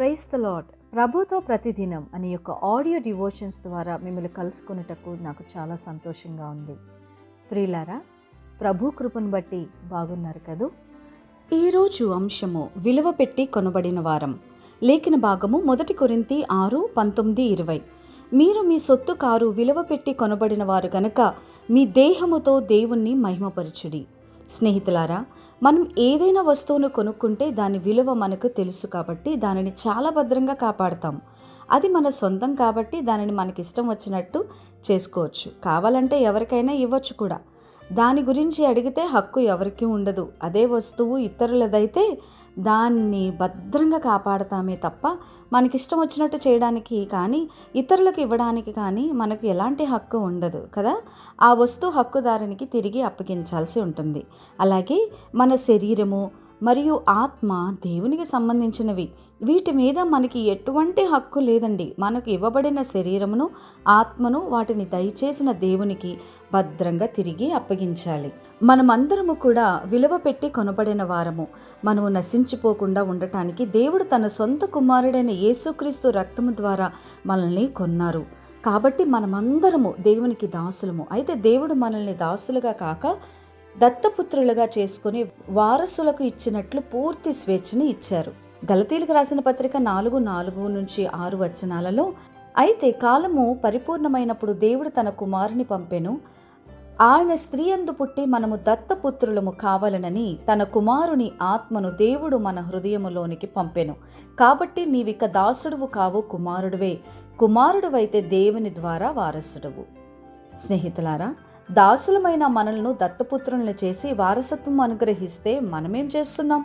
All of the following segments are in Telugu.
ప్రైస్ ద లాడ్ ప్రభుతో ప్రతిదినం అనే యొక్క ఆడియో డివోషన్స్ ద్వారా మిమ్మల్ని కలుసుకునేటకు నాకు చాలా సంతోషంగా ఉంది. ప్రియులారా ప్రభు కృపను బట్టి బాగున్నారు కదూ? ఈరోజు అంశము విలువ పెట్టి కొనబడిన వారం. లేఖన భాగము మొదటి కొరింతి ఆరు పంతొమ్మిది ఇరవై. మీరు మీ సొత్తు కారు విలువ పెట్టి కొనబడిన వారు గనక మీ దేహముతో దేవుణ్ణి మహిమపరచుడి. స్నేహితులారా మనం ఏదైనా వస్తువును కొనుక్కుంటే దాని విలువ మనకు తెలుసు కాబట్టి దానిని చాలా భద్రంగా కాపాడతాం. అది మన సొంతం కాబట్టి దానిని మనకి ఇష్టం వచ్చినట్టు చేసుకోవచ్చు. కావాలంటే ఎవరికైనా ఇవ్వచ్చు కూడా. దాని గురించి అడిగితే హక్కు ఎవరికీ ఉండదు. అదే వస్తువు ఇతరులదైతే దాన్ని భద్రంగా కాపాడతామే తప్ప మనకిష్టం వచ్చినట్టు చేయడానికి కానీ ఇతరులకు ఇవ్వడానికి కానీ మనకు ఎలాంటి హక్కు ఉండదు కదా? ఆ వస్తువు హక్కుదారునికి తిరిగి అప్పగించాల్సి ఉంటుంది. అలాగే మన శరీరము మరియు ఆత్మ దేవునికి సంబంధించినవి. వీటి మీద మనకి ఎటువంటి హక్కు లేదండి. మనకు ఇవ్వబడిన శరీరమును ఆత్మను వాటిని దయచేసిన దేవునికి భద్రంగా తిరిగి అప్పగించాలి. మనమందరము కూడా విలువ పెట్టి కొనబడిన వారము. మనము నశించిపోకుండా ఉండటానికి దేవుడు తన సొంత కుమారుడైన యేసుక్రీస్తు రక్తము ద్వారా మనల్ని కొన్నారు. కాబట్టి మనమందరము దేవునికి దాసులము. అయితే దేవుడు మనల్ని దాసులుగా కాక దత్తపుత్రులుగా చేసుకుని వారసులకు ఇచ్చినట్లు పూర్తి స్వేచ్ఛని ఇచ్చారు. గలతీలకు రాసిన పత్రిక నాలుగు నాలుగు నుంచి ఆరు వచనాలలో అయితే కాలము పరిపూర్ణమైనప్పుడు దేవుడు తన కుమారుని పంపెను. ఆయన స్త్రీ అందు పుట్టి మనము దత్తపుత్రులము కావాలనని తన కుమారుని ఆత్మను దేవుడు మన హృదయములోనికి పంపెను. కాబట్టి నీవిక దాసుడువు కావు కుమారుడివే. కుమారుడువైతే దేవుని ద్వారా వారసుడువు. స్నేహితులారా దాసులమైన మనల్ని దత్తపుత్రులను చేసి వారసత్వం అనుగ్రహిస్తే మనమేం చేస్తున్నాం?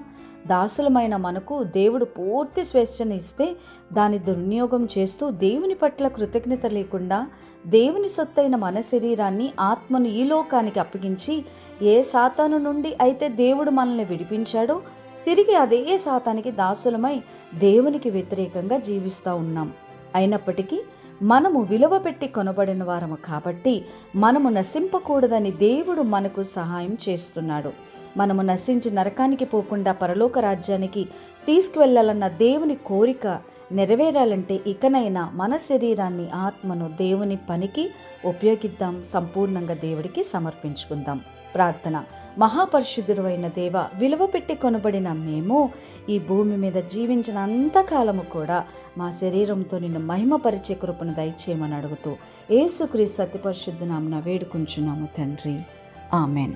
దాసులమైన మనకు దేవుడు పూర్తి స్వేచ్ఛను ఇస్తే దాని దుర్వినియోగం చేస్తూ దేవుని పట్ల కృతజ్ఞత లేకుండా దేవుని సొత్తైన మన శరీరాన్ని ఆత్మను ఈ లోకానికి అప్పగించి ఏ సాతాను నుండి అయితే దేవుడు మనల్ని విడిపించాడో తిరిగి అదే సాతానికి దాసులమై దేవునికి వ్యతిరేకంగా జీవిస్తూ ఉన్నాం. అయినప్పటికీ మనము విలువ పెట్టి కొనబడిన వారము కాబట్టి మనము నశింపకూడదని దేవుడు మనకు సహాయం చేస్తున్నాడు. మనము నశించి నరకానికి పోకుండా పరలోక రాజ్యానికి తీసుకువెళ్ళాలన్న దేవుని కోరిక నెరవేరాలంటే ఇకనైనా మన శరీరాన్ని ఆత్మను దేవుని పనికి ఉపయోగిద్దాం. సంపూర్ణంగా దేవుడికి సమర్పించుకుందాం. ప్రార్థన. మహాపరిశుద్ధుడు అయిన దేవ విలువ పెట్టి కొనబడిన మేము ఈ భూమి మీద జీవించిన అంతకాలము కూడా మా శరీరంతో నిన్ను మహిమపరిచే కృపను దయచేయమని అడుగుతూ ఏసుక్రీ సత్యపరిశుద్ధ నామన వేడుకుంటున్నాము తండ్రి. ఆమెన్.